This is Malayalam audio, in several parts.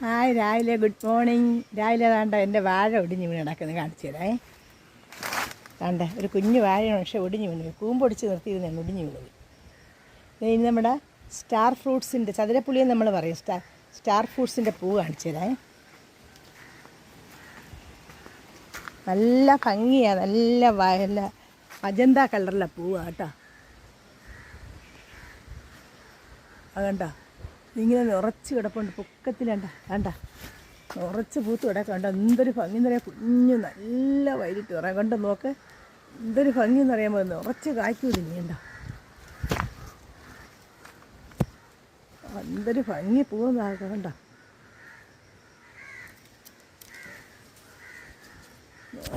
ഹായ് രാവിലെ ഗുഡ് മോർണിംഗ്. രാവിലെ വേണ്ട എന്റെ വാഴ ഒടിഞ്ഞ് വീണ് കിടക്കുന്നത് കാണിച്ചു തരാം. വേണ്ട ഒരു കുഞ്ഞു വാഴയാണ് പക്ഷേ ഒടിഞ്ഞ് വീണ് കൂമ്പൊടിച്ച് നിർത്തിയിരുന്നാണ് ഒടിഞ്ഞ് വീണത് ഇനി നമ്മുടെ സ്റ്റാർ ഫ്രൂട്ട്സിന്റെ ചതുരപ്പുളി എന്ന് നമ്മൾ പറയും. സ്റ്റാർ സ്റ്റാർ ഫ്രൂട്ട്സിന്റെ പൂ കാണിച്ചു തരാം. നല്ല ഭംഗിയാണ് നല്ല നല്ല അജന്ത കളറിലെ പൂവാണ് കേട്ടോ. അതുണ്ട ഇങ്ങനെ നിറച്ച് കിടപ്പുണ്ട്. പൊക്കത്തിലണ്ട വേണ്ട നിറച്ച് പൂത്ത് കിടക്കണ്ട എന്തൊരു ഭംഗി നിറയാ കുഞ്ഞു നല്ല വൈകിട്ട് പറയാം കണ്ട? നോക്ക്. എന്തൊരു ഭംഗി എന്ന് പറയുമ്പോൾ നിറച്ച് കായ്ക്കൂല നീണ്ട എന്തൊരു ഭംഗി പൂവെന്ന് കണ്ട?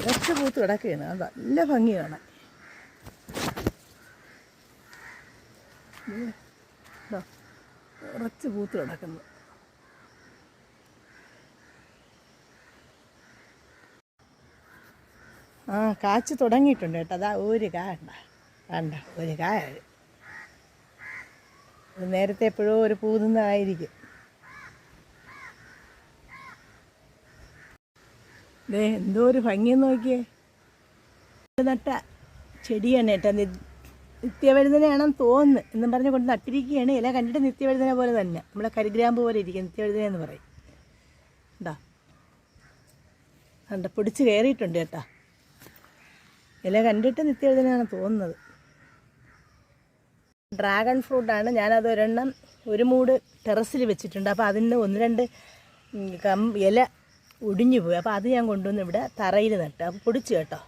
നിറച്ച് പൂത്ത് കിടക്കുകയാണ്. അത് നല്ല ഭംഗി കാണാൻ. ദാ, നിറച്ച് പൂത്ത് കിടക്കുന്നു. ആ കാച്ച് തുടങ്ങിയിട്ടുണ്ട് കേട്ടോ. അതാ ഒരു കായണ്ട കണ്ട. ഒരു കായ നേരത്തെ എപ്പോഴോ ഒരു പൂതുന്നതായിരിക്കും. ദേ എന്തോ ഒരു ഭംഗിയെന്ന് നോക്കിയേ. നട്ട ചെടിയാണ് കേട്ടോ. നിത്യവഴുതനയാണെന്ന് തോന്നുന്നു എന്നും പറഞ്ഞ് കൊണ്ട് നട്ടിരിക്കുകയാണ്. ഇല കണ്ടിട്ട് നിത്യവഴുതന പോലെ തന്നെ. നമ്മളെ കരിഗ്രാമ്പ് പോലെ ഇരിക്കും നിത്യവഴുതന എന്ന് പറയും. എന്താ കണ്ട പൊടിച്ച് കയറിയിട്ടുണ്ട് കേട്ടാ. ഇല കണ്ടിട്ട് നിത്യവഴുതനയാണ് തോന്നുന്നത്. ഡ്രാഗൺ ഫ്രൂട്ടാണ്. ഞാനത് ഒരെണ്ണം ഒരു മൂട് ടെറസിൽ വെച്ചിട്ടുണ്ട്. അപ്പോൾ അതിന് ഒന്ന് രണ്ട് കം ഇല ഒടിഞ്ഞു പോയി. അപ്പോൾ അത് ഞാൻ കൊണ്ടുവന്ന് ഇവിടെ തറയിൽ നട്ടു. അപ്പോൾ പൊടിച്ച് കേട്ടോ.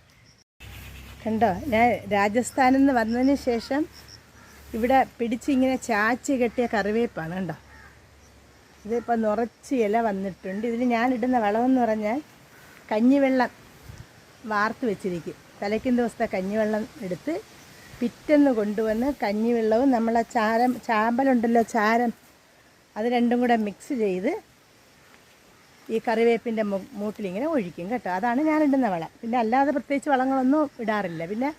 കണ്ടോ? ഞാൻ രാജസ്ഥാനിൽ നിന്ന് വന്നതിന് ശേഷം ഇവിടെ പിടിച്ചിങ്ങനെ ചാച്ച് കെട്ടിയ കറിവേപ്പാണ് കണ്ടോ? ഇതിപ്പോൾ നിറച്ച് ഇല വന്നിട്ടുണ്ട്. ഇതിൽ ഞാൻ ഇടുന്ന വളമെന്ന് പറഞ്ഞാൽ കഞ്ഞിവെള്ളം വാർത്ത് വെച്ചിരിക്കും. തലയ്ക്കും ദിവസത്തെ കഞ്ഞിവെള്ളം എടുത്ത് പിറ്റെന്ന് കൊണ്ടുവന്ന് കഞ്ഞിവെള്ളവും നമ്മളെ ചാരം ചാമ്പലുണ്ടല്ലോ ചാരം അത് രണ്ടും കൂടെ മിക്സ് ചെയ്ത് ഈ കറിവേപ്പിന്റെ മൂട്ടിലിങ്ങനെ ഒഴിക്കും കേട്ടോ. അതാണ് ഞാൻ ഇടുന്ന വളം. പിന്നെ അല്ലാതെ പ്രത്യേകിച്ച് വളങ്ങളൊന്നും ഇടാറില്ല. പിന്നെ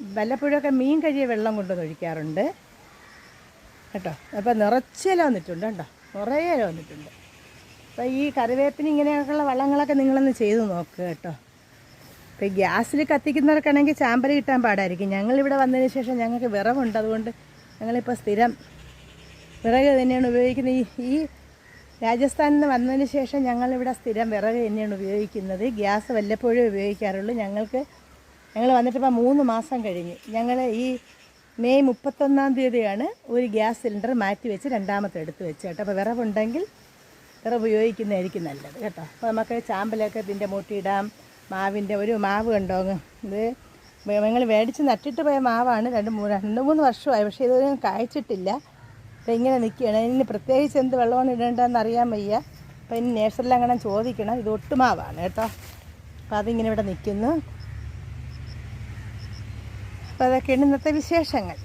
വല്ലപ്പോഴൊക്കെ മീൻ കഴിയ വെള്ളം കൊണ്ടുവന്ന് ഒഴിക്കാറുണ്ട്. കേട്ടോ. അപ്പോൾ നിറച്ചില വന്നിട്ടുണ്ട് കേട്ടോ. ഇല വന്നിട്ടുണ്ട്. അപ്പോൾ ഈ കറിവേപ്പിന് ഇങ്ങനെയൊക്കെയുള്ള വളങ്ങളൊക്കെ നിങ്ങളൊന്ന് ചെയ്ത് നോക്കുക കേട്ടോ. ഇപ്പോൾ ഗ്യാസിൽ കത്തിക്കുന്നവർക്കാണെങ്കിൽ ചാമ്പൽ കിട്ടാൻ പാടായിരിക്കും. ഞങ്ങളിവിടെ വന്നതിന് ശേഷം ഞങ്ങൾക്ക് വിറവുണ്ട്. അതുകൊണ്ട് ഞങ്ങളിപ്പോൾ സ്ഥിരം വിറക് തന്നെയാണ് ഉപയോഗിക്കുന്നത്. ഈ ഈ രാജസ്ഥാനിൽ നിന്ന് വന്നതിന് ശേഷം ഞങ്ങളിവിടെ സ്ഥിരം വിറക് തന്നെയാണ് ഉപയോഗിക്കുന്നത്. ഗ്യാസ് വല്ലപ്പോഴും ഉപയോഗിക്കാറുള്ളൂ. ഞങ്ങൾക്ക് ഞങ്ങൾ വന്നിട്ടിപ്പോൾ മൂന്ന് മാസം കഴിഞ്ഞ്. ഞങ്ങൾ ഈ മെയ് മുപ്പത്തൊന്നാം തീയതിയാണ് ഒരു ഗ്യാസ് സിലിണ്ടർ മാറ്റി വെച്ച് രണ്ടാമത്തെ എടുത്ത് വെച്ച് കേട്ടോ. അപ്പോൾ വിറവുണ്ടെങ്കിൽ വിറവ് ഉപയോഗിക്കുന്നതായിരിക്കും നല്ലത് കേട്ടോ. അപ്പോൾ നമുക്ക് ചാമ്പലൊക്കെ ഇതിന്റെ മൂട്ടിയിടാം. മാവിന്റെ ഒരു മാവ് കണ്ടോ? ഇത് ഞങ്ങൾ മേടിച്ച് നട്ടിട്ട് പോയ മാവാണ്. രണ്ട് മൂന്ന് രണ്ട് മൂന്ന് വർഷമായി. പക്ഷേ ഇതൊന്നും കായ്ച്ചിട്ടില്ല. അപ്പോൾ ഇങ്ങനെ നിൽക്കുകയാണ്. ഇതിന് പ്രത്യേകിച്ച് എന്ത് വെള്ളമാണ് ഇടേണ്ടതെന്ന് അറിയാൻ വയ്യ. അപ്പം ഇനി നേഴ്സറിൽ അങ്ങനെ ചോദിക്കണം. ഇത് ഒട്ടുമാവാണ് കേട്ടോ. അപ്പം അതിങ്ങനെ ഇവിടെ നിൽക്കുന്നു. അപ്പോൾ അതൊക്കെയാണ് ഇന്നത്തെ വിശേഷങ്ങൾ.